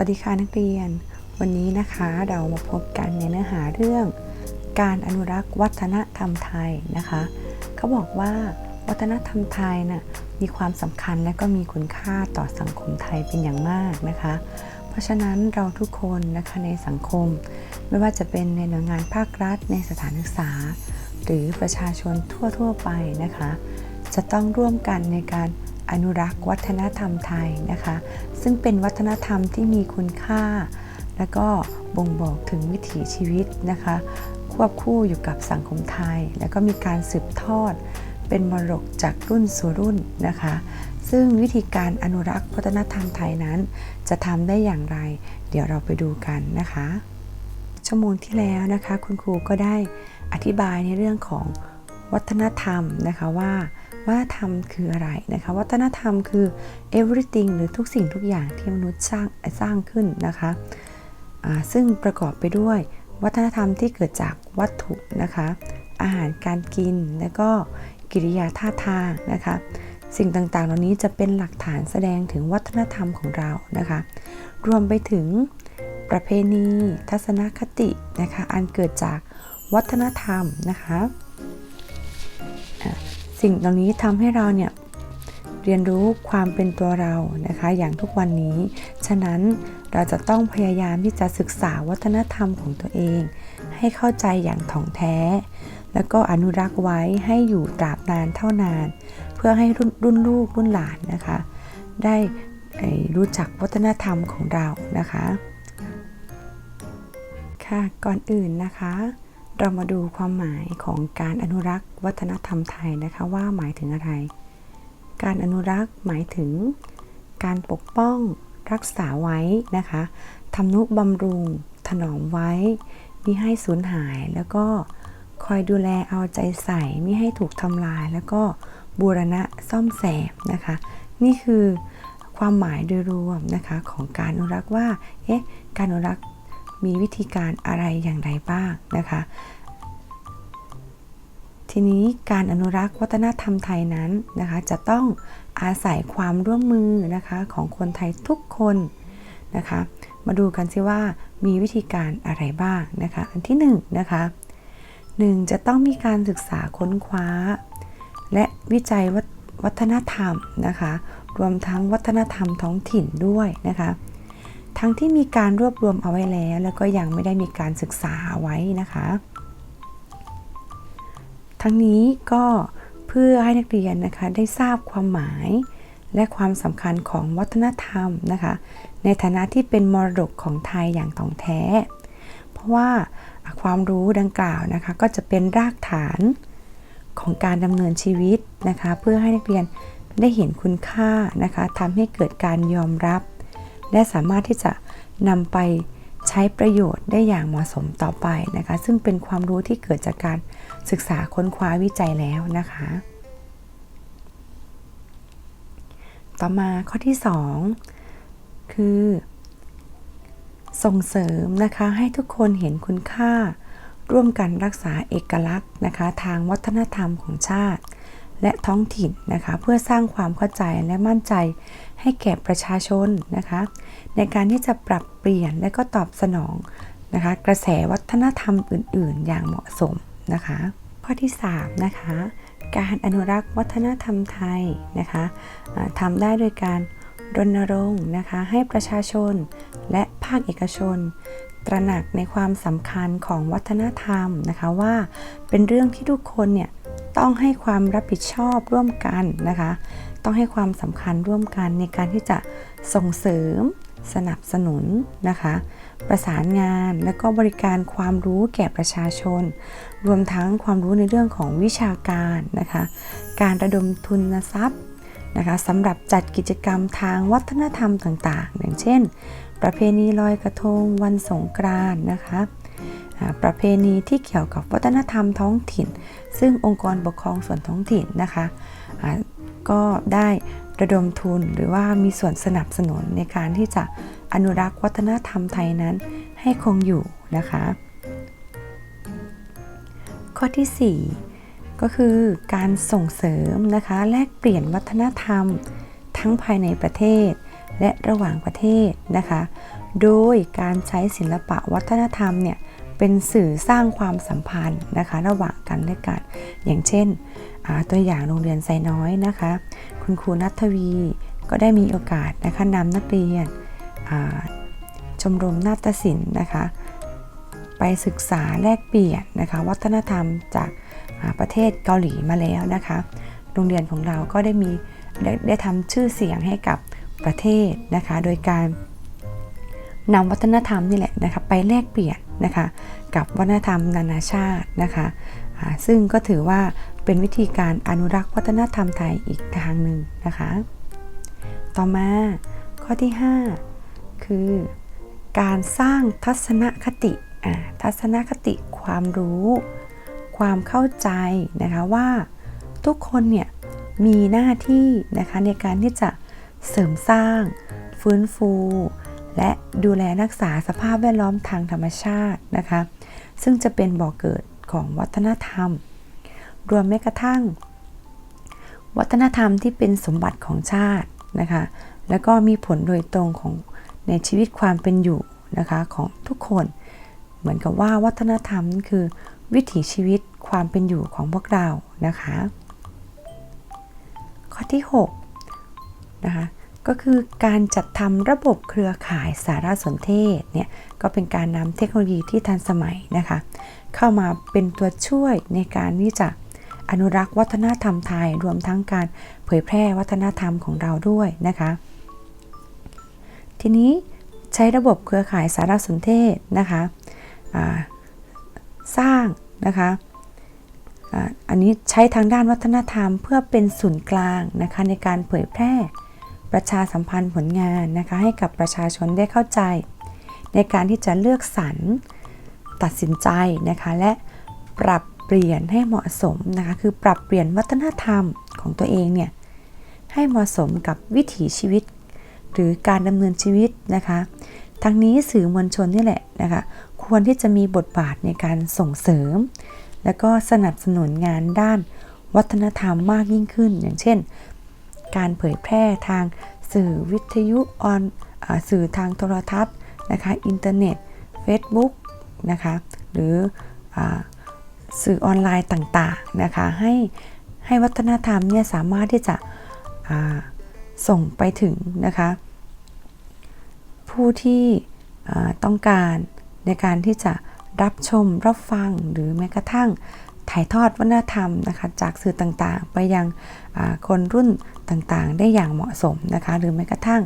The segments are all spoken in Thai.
วัสดีค่ะนักเรียน วันนี้นะคะเรามาพบกันในเนื้อหาเรื่อง การอนุรักษ์วัฒนธรรมไทยนะคะเขาบอกว่าวัฒนธรรมไทยน่ะมีความสำคัญและก็มีคุณค่าต่อสังคมไทยเป็นอย่างมากนะคะ เพราะฉะนั้นเราทุกคนนะคะในสังคม ไม่ว่าจะเป็นในหน่วยงานภาครัฐ ในสถานศึกษา หรือประชาชนทั่วๆไปนะคะ จะต้องร่วมกันในการ อนุรักษ์วัฒนธรรมไทยนะคะ ซึ่งเป็นวัฒนธรรมที่มีคุณค่า และก็บ่งบอกถึงวิถีชีวิตนะคะ ควบคู่อยู่กับสังคมไทย แล้วก็มีการสืบทอด เป็นมรดกจากรุ่นสู่รุ่นนะคะ ซึ่งวิธีการอนุรักษ์วัฒนธรรมไทยนั้น จะทำได้อย่างไร เดี๋ยวเราไปดูกันนะคะ ชั่วโมงที่แล้วนะคะ คุณครูก็ได้อธิบายในเรื่องของวัฒนธรรมนะคะว่า วัฒนธรรมคืออะไรนะคะวัฒนธรรมคือ everything หรือทุกสิ่งทุกอย่างที่มนุษย์สร้างสร้างขึ้นนะคะซึ่งประกอบไปด้วยวัฒนธรรมที่เกิดจากวัตถุนะคะ อาหารการกิน และก็กิริยาท่าทางนะคะ สิ่งต่างๆ เหล่านี้จะเป็นหลักฐานแสดงถึงวัฒนธรรมของเรานะคะ รวมไปถึงประเพณี ทัศนคตินะคะ อันเกิดจากวัฒนธรรมนะคะ สิ่งเหล่านี้ทำให้เราเนี่ยเรียนรู้ความเป็นตัวเรานะคะ อย่างทุกวันนี้ ฉะนั้นเราจะต้องพยายามที่จะศึกษาวัฒนธรรมของตัวเอง ให้เข้าใจอย่างถ่องแท้ แล้วก็อนุรักษ์ไว้ให้อยู่ตราบนานเท่านาน เพื่อให้รุ่นลูกรุ่นหลานนะคะ ได้รู้จักวัฒนธรรมของเรานะคะ ค่ะก่อนอื่นนะคะ เรามาดูความหมายของการอนุรักษ์วัฒนธรรมไทยนะคะว่าหมายถึงอะไร การอนุรักษ์หมายถึง การปกป้องรักษาไว้นะคะทำนุบำรุง ถนอมไว้มิให้สูญหายแล้วก็คอยดูแลเอาใจใส่ไม่ให้ถูกทำลาย แล้วก็บูรณะซ่อมแซมนะคะ นี่คือความหมายโดยรวมนะคะของการอนุรักษ์ว่าเอ๊ะการอนุรักษ์มีวิธีการอะไรอย่างไรบ้างนะคะ ทีนี้การอนุรักษ์วัฒนธรรมไทยนั้นนะคะ จะต้องอาศัยความร่วมมือนะคะของคนไทยทุกคนนะคะ มาดูกันซิว่ามีวิธีการอะไรบ้างนะคะ อันที่1นงนะคะหนึ่งจะต้องมีการศึกษาค้นคว้า และวิจัยววัฒนธรรมนะคะ รวมทั้งวัฒนธรรมท้องถิ่นด้วยนะคะ ทั้งที่มีการรวบรวมเอาไว้แล้ว แล้วก็ยังไม่ได้มีการศึกษาไว้นะคะ ทั้งนี้ก็เพื่อให้นักเรียนนะคะได้ทราบความหมายและความสำคัญของวัฒนธรรมนะคะ ในฐานะที่เป็นมรดกของไทยอย่างถ่องแท้ เพราะว่าความรู้ดังกล่าวนะคะก็จะเป็นรากฐานของการดำเนินชีวิตนะคะ เพื่อให้นักเรียนได้เห็นคุณค่านะคะทำให้เกิดการยอมรับ และสามารถที่จะนำไป ใช้ประโยชน์ได้อย่างเหมาะสมต่อไปนะคะ ซึ่งเป็นความรู้ที่เกิดจากการศึกษาค้นคว้าวิจัยแล้วนะคะ ต่อมาข้อที่ 2 คือ ส่งเสริมนะคะให้ทุกคนเห็นคุณค่า ร่วมกันรักษาเอกลักษณ์นะคะ ทางวัฒนธรรมของชาติ และท้องถิ่นนะคะ เพื่อสร้างความเข้าใจและมั่นใจ ให้แก่ประชาชนนะคะ ในการที่จะปรับเปลี่ยนและก็ตอบสนองนะคะ กระแสวัฒนธรรมอื่น ๆ อย่างเหมาะสมนะคะ ข้อที่ 3 นะคะ การอนุรักษ์วัฒนธรรมไทยนะคะทำได้โดยการรณรงค์นะคะให้ประชาชนและภาคเอกชน ตระหนักในความสำคัญของวัฒนธรรมนะคะว่าเป็นเรื่องที่ทุกคนเนี่ยต้องให้ความรับผิดชอบร่วมกันนะคะ ต้องให้ความสำคัญร่วมกันในการที่จะส่งเสริม สนับสนุนนะคะ ประสานงานและก็บริการความรู้แก่ประชาชน รวมทั้งความรู้ในเรื่องของวิชาการนะคะ การระดมทุนทรัพย์นะคะสำหรับจัดกิจกรรมทางวัฒนธรรมต่างๆ อย่างเช่น ประเพณีลอยกระทงวันสงกรานต์นะคะประเพณีที่เกี่ยวกับวัฒนธรรมท้องถิ่น ซึ่งองค์กรปกครองส่วนท้องถิ่นนะคะ ก็ได้ระดมทุนหรือว่ามีส่วนสนับสนุนในการที่จะอนุรักษ์วัฒนธรรมไทยนั้นให้คงอยู่นะคะ ข้อที่ 4 ก็คือการส่งเสริมนะคะ แลกเปลี่ยนวัฒนธรรม ทั้งภายในประเทศ และระหว่างประเทศนะคะ โดยการใช้ศิลปะวัฒนธรรมเนี่ย เป็นสื่อสร้างความสัมพันธ์นะคะ ระหว่างกันและกัน อย่างเช่นตัวอย่างโรงเรียนไซน้อยนะคะ คุณครูนัทวีก็ได้มีโอกาสนะคะนำนักเรียนชมรมนาฏศิลป์นะคะ ไปศึกษาแลกเปลี่ยนนะคะ วัฒนธรรมจากประเทศเกาหลีมาแล้วนะคะ โรงเรียนของเราก็ได้มีได้ได้ทำชื่อเสียงให้กับประเทศนะคะ โดยการ นำวัฒนธรรมนี่แหละนะคะไปแลกเปลี่ยนนะคะกับวัฒนธรรมนานาชาตินะคะซึ่งก็ถือว่าเป็นวิธีการอนุรักษ์วัฒนธรรมไทยอีกทางหนึ่งนะคะ ต่อมาข้อที่ 5 คือ การสร้างทัศนคติทัศนคติความรู้ ความเข้าใจนะคะว่าทุกคนเนี่ยมีหน้าที่นะคะในการที่จะเสริมสร้าง ฟื้นฟู และดูแลรักษาสภาพแวดล้อมทางธรรมชาตินะคะ ซึ่งจะเป็นบ่อกเกิดของวัฒนธรรม รวมแม้กระทั่ง วัฒนธรรมที่เป็นสมบัติของชาตินะคะ แล้วก็มีผลโดยตรงของในชีวิตความเป็นอยู่นะคะของทุกคน เหมือนกับว่าวัฒนธรรมนั่นคือวิถีชีวิตความเป็นอยู่ของพวกเรานะคะ ข้อที่6นะคะ ก็คือการจัดทำระบบเครือข่ายสารสนเทศเนี่ยก็เป็นการนำเทคโนโลยีที่ทันสมัยนะคะ เข้ามาเป็นตัวช่วยในการที่จะอนุรักษ์วัฒนธรรมไทย รวมทั้งการเผยแพร่วัฒนธรรมของเราด้วยนะคะ ทีนี้ใช้ระบบเครือข่ายสารสนเทศนะคะสร้างนะคะอันนี้ใช้ทางด้านวัฒนธรรมเพื่อเป็นศูนย์กลางนะคะในการเผยแพร่ ประชาสัมพันธ์ผลงานนะคะให้กับประชาชนได้เข้าใจ ในการที่จะเลือกสรรตัดสินใจนะคะและปรับเปลี่ยนให้เหมาะสมนะคะคือปรับเปลี่ยนวัฒนธรรมของตัวเองเนี่ยให้เหมาะสมกับวิถีชีวิต หรือการดำเนินชีวิตนะคะทั้งนี้สื่อมวลชนนี่แหละนะคะควรที่จะมีบทบาทในการส่งเสริม และก็สนับสนุนงานด้านวัฒนธรรมมากยิ่งขึ้น อย่างเช่น การเผยแพร่ทางสื่อวิทยุออนสื่อทางโทรทัศน์นะคะอินเทอร์เน็ต Facebook นะคะหรืออสื่อออนไลน์ต่างๆนะคะให้ให้วัฒนธรรมเนี่ยสามารถที่จะส่งไปถึงนะคะผู้ที่ต้องการในการที่จะรับชมรับฟังหรือแม้กระทั่ง ถ่ายทอดวัฒนธรรมนะคะจากสื่อต่างๆ ไปยังคนรุ่นต่างๆ ได้อย่างเหมาะสมนะคะหรือแม้กระทั่ง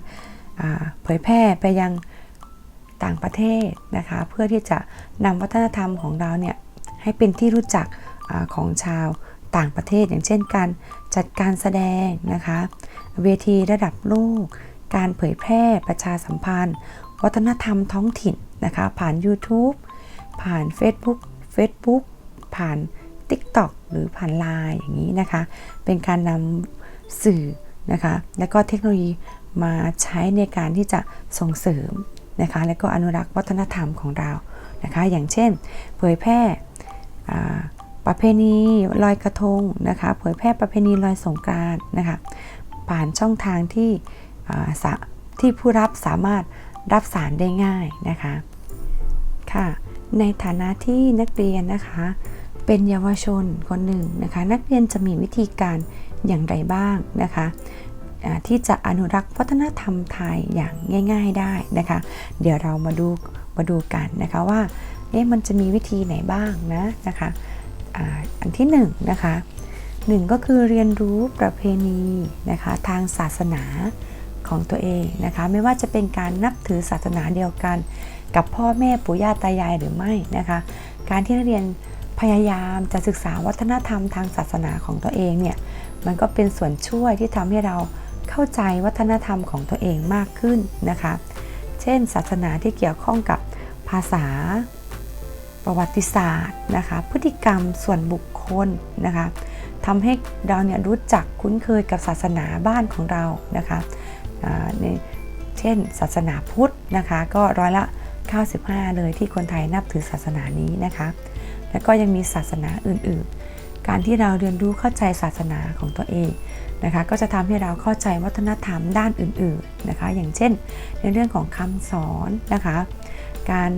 เผยแพร่ไปยังต่างประเทศนะคะเพื่อที่จะนำวัฒนธรรมของเราเนี่ยให้เป็นที่รู้จักอของชาวต่างประเทศ อย่างเช่นการจัดการแสดงนะคะเวทีระดับโลก การเผยแพร่ประชาสัมพันธ์ วัฒนธรรมท้องถิ่นนะคะผ่าน YouTube ผ่าน Facebook Facebook ผ่าน TikTok หรือผ่าน Line อย่างนี้นะคะ เป็นการนำสื่อนะคะ และก็เทคโนโลยีมาใช้ในการที่จะส่งเสริมนะคะ และก็อนุรักษ์วัฒนธรรมของเรานะคะ อย่างเช่น เผยแพร่ประเพณีลอยกระทงนะคะ เผยแพร่ประเพณีลอยสงกรานต์นะคะ ผ่านช่องทางที่ที่ผู้รับสามารถรับสารได้ง่ายนะคะ ค่ะ ในฐานะที่นักเรียนนะคะ เป็นเยาวชนคนหนึ่งนะคะ นักเรียนจะมีวิธีการอย่างไรบ้างนะคะที่จะอนุรักษ์วัฒนธรรมไทยอย่างง่าย ๆได้นะคะ เดี๋ยวเรามาดูมาดูกันนะคะว่าเอ๊ะมันจะมีวิธีไหนบ้างนะนะคะอาอันที่หนึ่งนะคะหนึ่งก็คือเรียนรู้ประเพณีนะคะทางศาสนาของตัวเองนะคะไม่ว่าจะเป็นการนับถือศาสนาเดียวกัน กับพ่อแม่ปู่ย่าตายายหรือไม่นะคะ การที่นักเรียน พยายามจะศึกษาวัฒนธรรมทางศาสนาของตัวเองเนี่ยมันก็เป็นส่วนช่วยที่ทำให้เราเข้าใจวัฒนธรรมของตัวเองมากขึ้นนะคะ เช่น ศาสนาที่เกี่ยวข้องกับภาษา ประวัติศาสตร์นะคะพฤติกรรมส่วนบุคคลนะคะทำให้เราเนี่ยรู้จักคุ้นเคยกับศาสนาบ้านของเรานะคะเช่น ศาสนาพุทธนะคะ ก็ร้อยละ 95 เลยที่คนไทยนับถือศาสนานี้นะคะ แล้วก็ยังมีศาสนาอื่น ๆ การที่เราเรียนรู้เข้าใจศาสนาของตัวเองนะคะก็จะทำให้เราเข้าใจวัฒนธรรมด้านอื่น ๆ นะคะ อย่างเช่น ในเรื่องของคำสอนนะคะ การ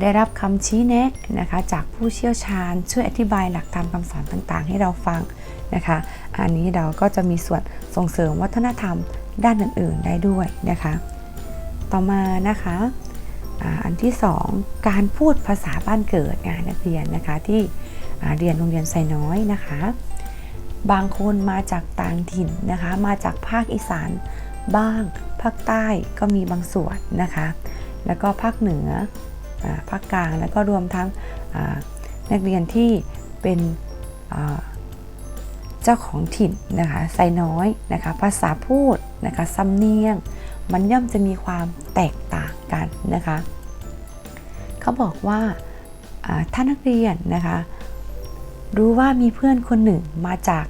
ได้รับคำชี้แนะนะคะจากผู้เชี่ยวชาญช่วยอธิบายหลักธรรมคำสอนต่างๆ ให้เราฟังนะคะ อันนี้เราก็จะมีส่วนส่งเสริมวัฒนธรรมด้านอื่น ๆ ได้ด้วยนะคะ ต่อมานะคะ อันที่สองการพูดภาษาบ้านเกิดงานนักเรียนนะคะที่เรียนโรงเรียนไซน้อยนะคะ บางคนมาจากต่างถิ่นนะคะ มาจากภาคอีสานบ้าง ภาคใต้ก็มีบางส่วนนะคะ แล้วก็ภาคเหนืออภาคกลางแล้วก็รวมทั้งนักเรียนที่เป็นเจ้าของถิ่นนะคะไซน้อยนะคะ ภาษาพูดนะคะสำเนียง มันย่อมจะมีความแตกต่างกันนะคะ เขาบอกว่าถ้านักเรียนนะคะ รู้ว่ามีเพื่อนคนหนึ่งมาจาก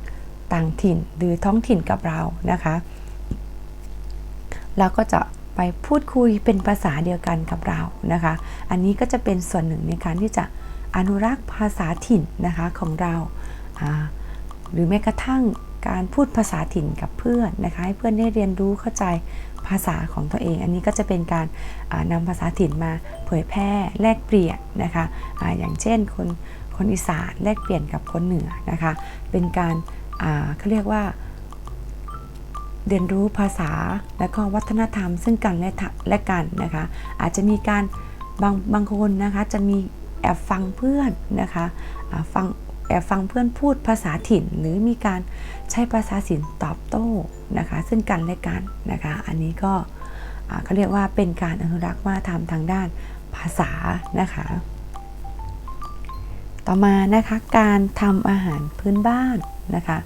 ต่างถิ่นหรือท้องถิ่นกับเรานะคะเราก็จะไปพูดคุยเป็นภาษาเดียวกันกับเรานะคะ อันนี้ก็จะเป็นส่วนหนึ่งในการที่จะอนุรักษ์ภาษาถิ่นนะคะของเรา หรือแม้กระทั่งการพูดภาษาถิ่นกับเพื่อนนะคะ ให้เพื่อนได้เรียนรู้เข้าใจ ภาษาของตัวเอง อันนี้ก็จะเป็นการอ่านำภาษาถิ่นมาเผยแพร่แลกเปลี่ยนนะคะออย่างเช่นคนคนอีสานแลกเปลี่ยนกับคนเหนือนะคะเป็นการเขาเรียกว่าเรียนรู้ภาษาและก็วัฒนธรรม ซึ่งกันและและกันนะคะอาจจะมีการบางบางคนนะคะจะมีแอบฟังเพื่อนนะคะฟัง แอบฟังเพื่อนพูดภาษาถิ่น หรือมีการใช้ภาษาถิ่นตอบโต้นะคะ ซึ่งกันและกันนะคะ อันนี้ก็เขาเรียกว่าเป็นการอนุรักษ์วัฒนธรรมทางด้านภาษานะคะ ต่อมานะคะการทำอาหารพื้นบ้านนะคะ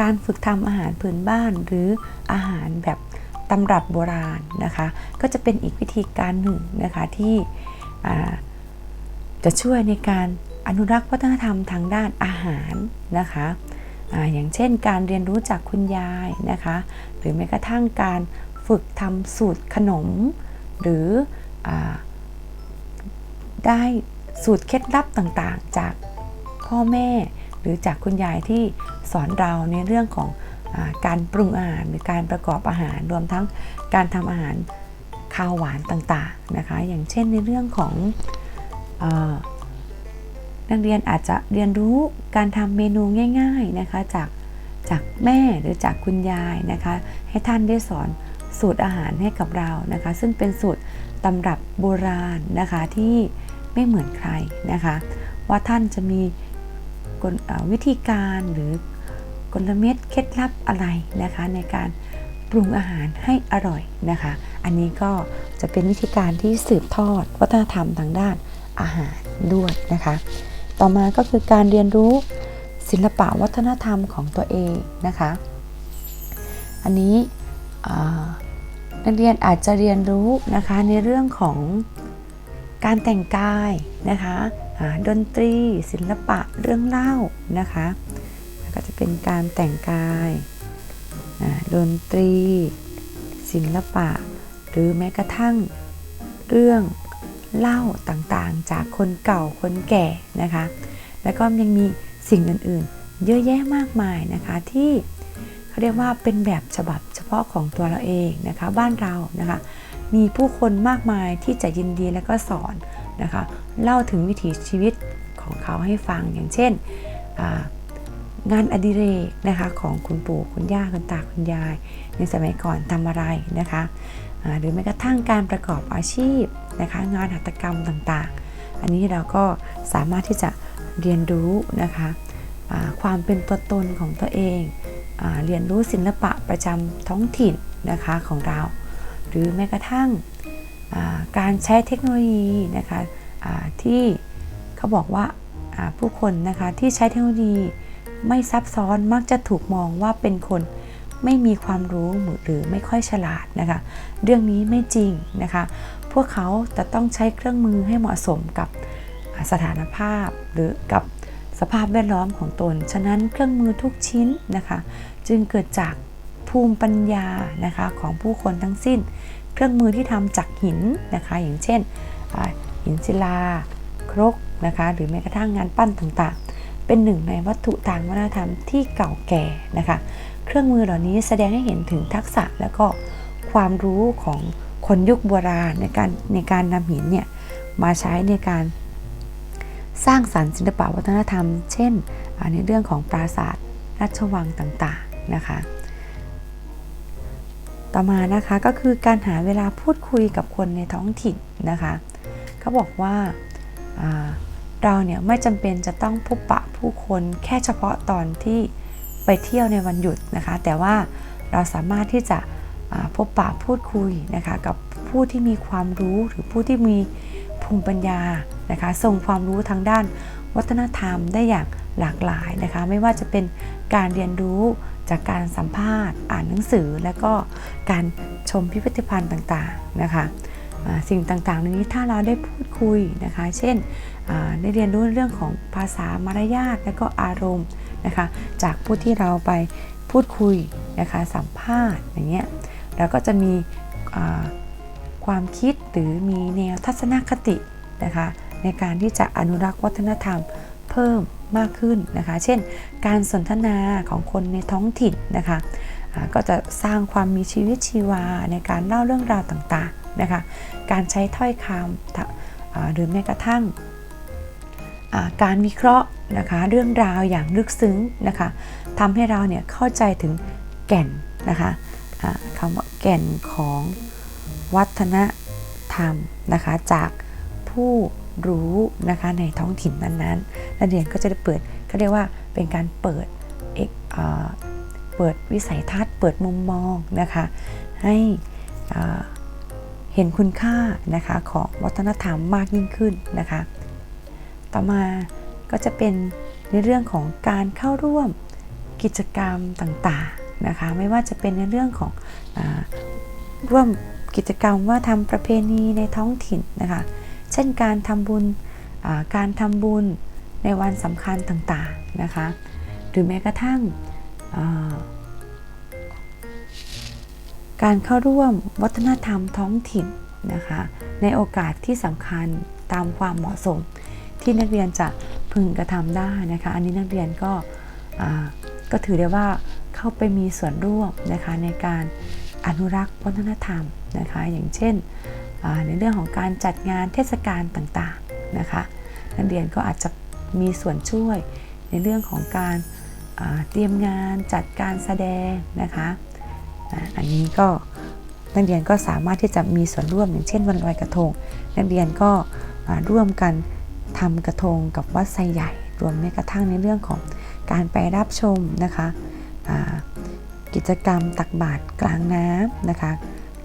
การฝึกทำอาหารพื้นบ้านหรืออาหารแบบตำรับโบราณนะคะ ก็จะเป็นอีกวิธีการหนึ่งนะคะที่จะช่วยในการ อนุรักษ์วัฒนธรรมทางด้านอาหารนะคะออย่างเช่นการเรียนรู้จากคุณยายนะคะ หรือแม้กระทั่งการฝึกทำสูตรขนม หรืออได้สูตรเคล็ดลับต่างๆ จากพ่อแม่หรือจากคุณยายที่สอนเราในเรื่องของอการปรุงอาหาร หรือการประกอบอาหารรวมทั้งการทำอาหารข้าวหวานต่างๆนะคะ อย่างเช่นในเรื่องของอ นักเรียนอาจจะเรียนรู้การทำเมนูง่าย ๆนะคะจากจากแม่หรือจากคุณยายนะคะ ให้ท่านได้สอนสูตรอาหารให้กับเรานะคะ ซึ่งเป็นสูตรตำรับโบราณนะคะที่ไม่เหมือนใครนะคะ ว่าท่านจะมีวิธีการหรือกลเม็ดเคล็ดลับอะไรนะคะในการปรุงอาหารให้อร่อยนะคะ อันนี้ก็จะเป็นวิธีการที่สืบทอดวัฒนธรรมทางด้านอาหารด้วยนะคะ ต่อมาก็คือการเรียนรู้ศิลปะวัฒนธรรมของตัวเองนะคะ อันนี้นักเรียนอาจจะเรียนรู้นะคะในเรื่องของการแต่งกายนะคะดนตรี ศิลปะเรื่องเล่านะคะแล้วก็จะเป็นการแต่งกายดนตรี ศิลปะ หรือแม้กระทั่งเรื่อง เล่าต่างๆ จากคนเก่าคนแก่นะคะ แล้วก็ยังมีสิ่งอื่นๆ เยอะแยะมากมายนะคะที่เขาเรียกว่าเป็นแบบฉบับเฉพาะของตัวเราเองนะคะบ้านเรานะคะมีผู้คนมากมายที่จะยินดีและก็สอนนะคะเล่าถึงวิถีชีวิตของเขาให้ฟังอย่างเช่นงานอดิเรกนะคะของคุณปู่คุณย่าคุณตาคุณยาย ในสมัยก่อนทำอะไรนะคะ หรือแม้กระทั่งการประกอบอาชีพนะคะงานหัตถกรรมต่างๆ อันนี้เราก็สามารถที่จะเรียนรู้นะคะความเป็นตัวตนของตัวเองอเรียนรู้ศิลปะประจำท้องถิ่นนะคะของเรา หรือแม้กระทั่งการใช้เทคโนโลยีนะคะที่เขาบอกว่าผู้คนนะคะที่ใช้เทคโนโลยีไม่ซับซ้อนมักจะถูกมองว่าเป็นคน ไม่มีความรู้หรือไม่ค่อยฉลาดนะคะ เรื่องนี้ไม่จริงนะคะ พวกเขาจะต้องใช้เครื่องมือให้เหมาะสมกับสถานภาพหรือกับสภาพแวดล้อมของตน ฉะนั้นเครื่องมือทุกชิ้นนะคะ จึงเกิดจากภูมิปัญญานะคะของผู้คนทั้งสิ้น เครื่องมือที่ทำจากหินนะคะ อย่างเช่นหินศิลา ครกนะคะหรือแม้กระทั่งงานปั้นต่างๆ เป็นหนึ่งในวัตถุทางวัฒนธรรมที่เก่าแก่นะคะ เครื่องมือเหล่านี้แสดงให้เห็นถึงทักษะแล้วก็ความรู้ของคนยุคโบราณในการในการนำหินเนี่ยมาใช้ในการสร้างสรรค์ศิลปวัฒนธรรม เช่นในเรื่องของปราสาทราชวังต่างๆนะคะ ต่อมานะคะก็คือการหาเวลาพูดคุยกับคนในท้องถิ่นนะคะเขาบอกว่าอ่าเราเนี่ยไม่จำเป็นจะต้องพบปะผู้คนแค่เฉพาะตอนที่ ไปเที่ยวในวันหยุดนะคะ แต่ว่าเราสามารถที่จะพบปะพูดคุยนะคะกับผู้ที่มีความรู้หรือผู้ที่มีภูมิปัญญานะคะส่งความรู้ทางด้านวัฒนธรรมได้อย่างหลากหลายนะคะ ไม่ว่าจะเป็นการเรียนรู้จากการสัมภาษณ์ อ่านหนังสือ และก็การชมพิพิธภัณฑ์ต่างๆนะคะสิ่งต่างๆเหล่านี้ถ้าเราได้พูดคุยนะคะ เช่นได้เรียนรู้เรื่องของภาษามารยาทและก็อารมณ์ นะคะ จากผู้ที่เราไปพูดคุยนะคะสัมภาษณ์อย่างเงี้ยเราก็จะมีความคิดหรือมีแนวทัศนคตินะคะในการที่จะอนุรักษ์วัฒนธรรมเพิ่มมากขึ้นนะคะ เช่น การสนทนาของคนในท้องถิ่นนะคะก็จะสร้างความมีชีวิตชีวาในการเล่าเรื่องราวต่างๆนะคะ การใช้ถ้อยคำหรือแม้กระทั่ง การวิเคราะห์นะคะเรื่องราวอย่างลึกซึ้งนะคะทำให้เราเนี่ยเข้าใจถึงแก่นนะคะคำว่าแก่นของวัฒนธรรมนะคะจากผู้รู้นะคะในท้องถิ่นนั้นๆนักเรียนก็จะได้เปิดเขาเรียกว่าเป็นการเปิดเอกเปิดวิสัยทัศน์ เปิดมุมมองนะคะให้เห็นคุณค่านะคะของวัฒนธรรมมากยิ่งขึ้นนะคะ ต่อมาก็จะเป็นในเรื่องของการเข้าร่วมกิจกรรมต่างๆนะคะ ไม่ว่าจะเป็นในเรื่องของอร่วมกิจกรรมว่าทำประเพณีในท้องถิ่นนะคะ เช่นการทำบุญการทำบุญในวันสำคัญต่างๆนะคะ หรือแม้กระทั่งการเข้าร่วมวัฒนธรรมท้องถิ่นนะคะ ในโอกาสที่สำคัญตามความเหมาะสม ที่นักเรียนจะพึงกระทำได้นะคะ อันนี้นักเรียนก็ก็ถือได้ว่าเข้าไปมีส่วนร่วมนะคะในการอนุรักษ์วัฒนธรรมนะคะ อย่างเช่นในเรื่องของการจัดงานเทศกาลต่างๆนะคะ นักเรียนก็อาจจะมีส่วนช่วยในเรื่องของการเตรียมงานจัดการแสดงนะคะอันนี้ก็นักเรียนก็สามารถที่จะมีส่วนร่วมอย่างเช่นวันลอยกระทง นักเรียนก็ร่วมกัน ทำกระทงกับวัดไซใหญ่ รวมแม้กระทั่งในเรื่องของการไปรับชมนะคะกิจกรรมตักบาตรกลางน้ำนะคะ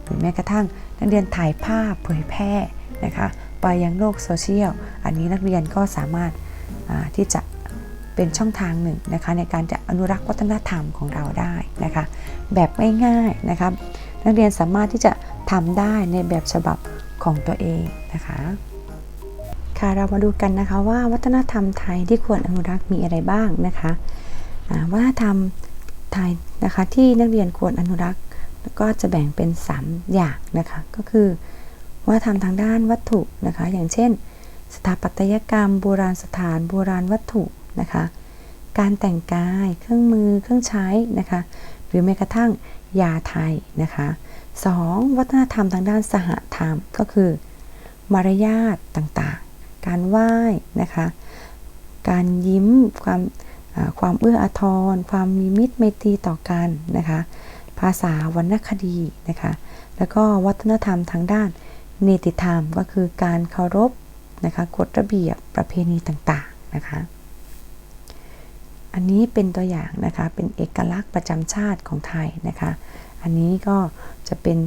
หรือแม้กระทั่งนักเรียนถ่ายภาพเผยแพร่นะคะไปยังโลกโซเชียล อันนี้นักเรียนก็สามารถาที่จะเป็นช่องทางหนึ่งนะคะในการจะอนุรักษ์วัฒนธรรมของเราได้นะคะแบบง่ายๆนะครับนักเรียนสามารถที่จะทำได้ในแบบฉบับของตัวเองนะคะ ค่ะเรามาดูกันนะคะว่าวัฒนธรรมไทยที่ควรอนุรักษ์มีอะไรบ้างนะคะวัฒนธรรมไทยนะคะที่นักเรียนควรอนุรักษ์ก็จะแบ่งเป็น 3 อย่างนะคะก็คือวัฒนธรรมทางด้านวัตถุนะคะอย่างเช่น สถาปัตยกรรม โบราณสถานโบราณวัตถุนะคะการแต่งกายเครื่องมือเครื่องใช้นะคะหรือแม้กระทั่งยาไทยนะคะ 2. วัฒนธรรมทางด้านสหธรรมก็คือ มารยาทต่างๆ การไหว้นะคะ การยิ้ม ความความเอื้ออาทร ความมีมิตรไมตรีต่อกันนะคะ ภาษาวรรณคดีนะคะ แล้วก็วัฒนธรรมทางด้านเนติธรรมก็คือการเคารพนะคะกฎระเบียบประเพณีต่างๆนะคะ อันนี้เป็นตัวอย่างนะคะ เป็นเอกลักษณ์ประจำชาติของไทยนะคะ อันนี้ก็จะเป็น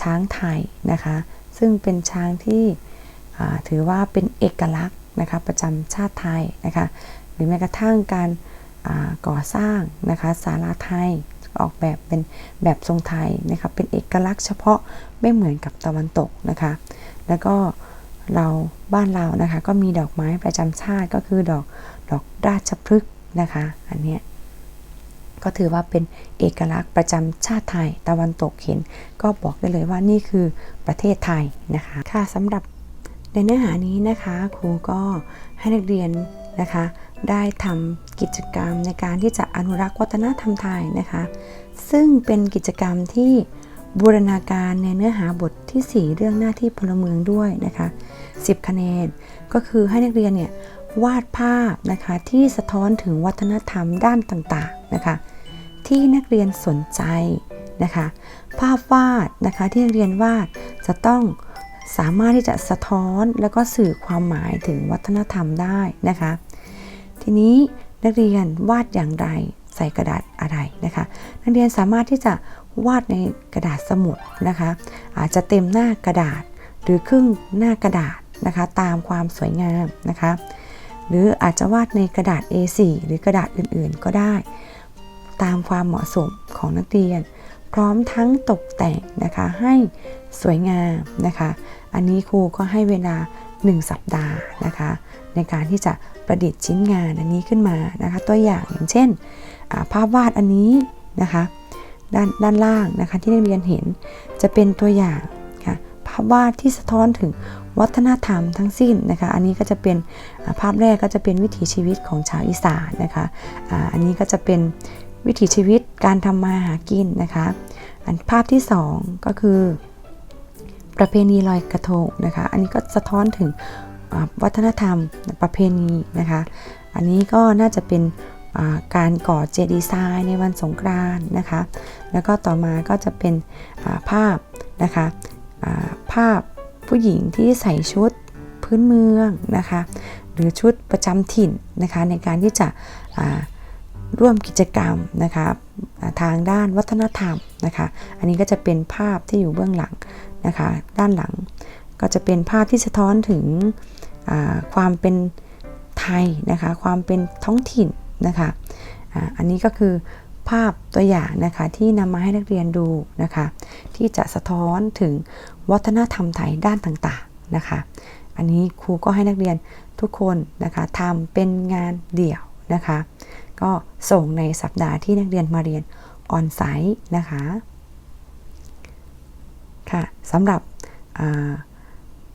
ช้างไทยนะคะ ซึ่งเป็นช้างที่ ถือว่าเป็นเอกลักษณ์นะคะประจำชาติไทยนะคะหรือแม้กระทั่งการก่อสร้างนะคะศาลาไทยออกแบบเป็นแบบทรงไทยนะคะเป็นเอกลักษณ์เฉพาะไม่เหมือนกับตะวันตกนะคะแล้วก็เราบ้านเรานะคะก็มีดอกไม้ประจำชาติก็คือดอกดอกราชพฤกษ์นะคะอันเนี้ยก็ถือว่าเป็นเอกลักษณ์ประจำชาติไทยตะวันตกเห็น ก็บอกได้เลยว่านี่คือประเทศไทยนะคะค่ะสำหรับ ในเนื้อหานี้นะคะครูก็ให้นักเรียนนะคะได้ทำกิจกรรมในการที่จะอนุรักษ์วัฒนธรรมไทยนะคะ ซึ่งเป็นกิจกรรมที่บูรณาการในเนื้อหาบทที่ 4 เรื่องหน้าที่พลเมืองด้วยนะคะ 10 คะแนน ก็คือให้นักเรียนเนี่ยวาดภาพนะคะที่สะท้อนถึงวัฒนธรรมด้านต่างๆนะคะ ที่นักเรียนสนใจนะคะ ภาพวาดนะคะที่นักเรียนวาดจะต้อง สามารถที่จะสะท้อนแล้วก็สื่อความหมายถึงวัฒนธรรมได้นะคะ ทีนี้นักเรียนวาดอย่างไรใส่กระดาษอะไรนะคะ นักเรียนสามารถที่จะวาดในกระดาษสมุดนะคะ อาจจะเต็มหน้ากระดาษ หรือครึ่งหน้ากระดาษนะคะ ตามความสวยงามนะคะ หรืออาจจะวาดในกระดาษ A4 หรือกระดาษอื่นๆก็ได้ ตามความเหมาะสมของนักเรียน พร้อมทั้งตกแต่งนะคะให้สวยงามนะคะ อันนี้ครูก็ให้เวลา 1 สัปดาห์นะคะ ในการที่จะประดิษฐ์ชิ้นงานอันนี้ขึ้นมานะคะ ตัวอย่างอย่างเช่นาภาพวาดอันนี้นะคะด้านด้านล่างนะคะที่นักเรียนเห็นจะเป็นตัวอย่างค่ะภาพวาดที่สะท้อนถึงวัฒนธรรมทั้งสิ้นนะคะ อันนี้ก็จะเป็นาภาพแรกก็จะเป็นวิถีชีวิตของชาวอีสานนะคะออันนี้ก็จะเป็น วิถีชีวิตการทำมาหากินนะคะ อันภาพที่สองก็คือ ประเพณีลอยกระทงนะคะ อันนี้ก็สะท้อนถึงวัฒนธรรมประเพณีนะคะ อันนี้ก็น่าจะเป็นการก่อเจดีย์ทรายในวันสงกรานต์นะคะ แล้วก็ต่อมาก็จะเป็นภาพนะคะภาพผู้หญิงที่ใส่ชุดพื้นเมืองนะคะ หรือชุดประจำถิ่นนะคะในการที่จะ ร่วมกิจกรรมนะคะทางด้านวัฒนธรรมนะคะ อันนี้ก็จะเป็นภาพที่อยู่เบื้องหลังนะคะ ด้านหลังก็จะเป็นภาพที่สะท้อนถึงความเป็นไทยนะคะ ความเป็นท้องถิ่นนะคะอ่าอันนี้ก็คือภาพตัวอย่างนะคะที่นำมาให้นักเรียนดูนะคะ ที่จะสะท้อนถึงวัฒนธรรมไทยด้านต่างๆนะคะ อันนี้ครูก็ให้นักเรียนทุกคนนะคะทำเป็นงานเดี่ยวนะคะ ก็ส่งในสัปดาห์ที่นักเรียนมาเรียนออนไซต์นะคะค่ะสำหรับ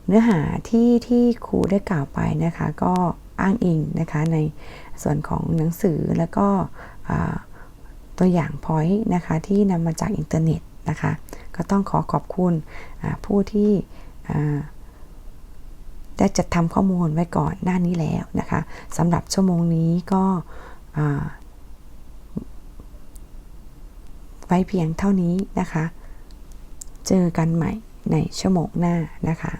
เนื้อหาที่ที่ครูได้กล่าวไปนะคะ ก็อ้างอิงนะคะในส่วนของหนังสือแล้วก็ตัวอย่างพอยต์นะคะที่นำมาจากอินเทอร์เน็ตนะคะ ก็ต้องขอขอบคุณผู้ที่ได้จัดทำข้อมูลไว้ก่อนหน้านี้แล้วนะคะสำหรับชั่วโมงนี้ก็ ไว้เพียงเท่านี้นะคะ เจอกันใหม่ในชั่วโมงหน้านะคะ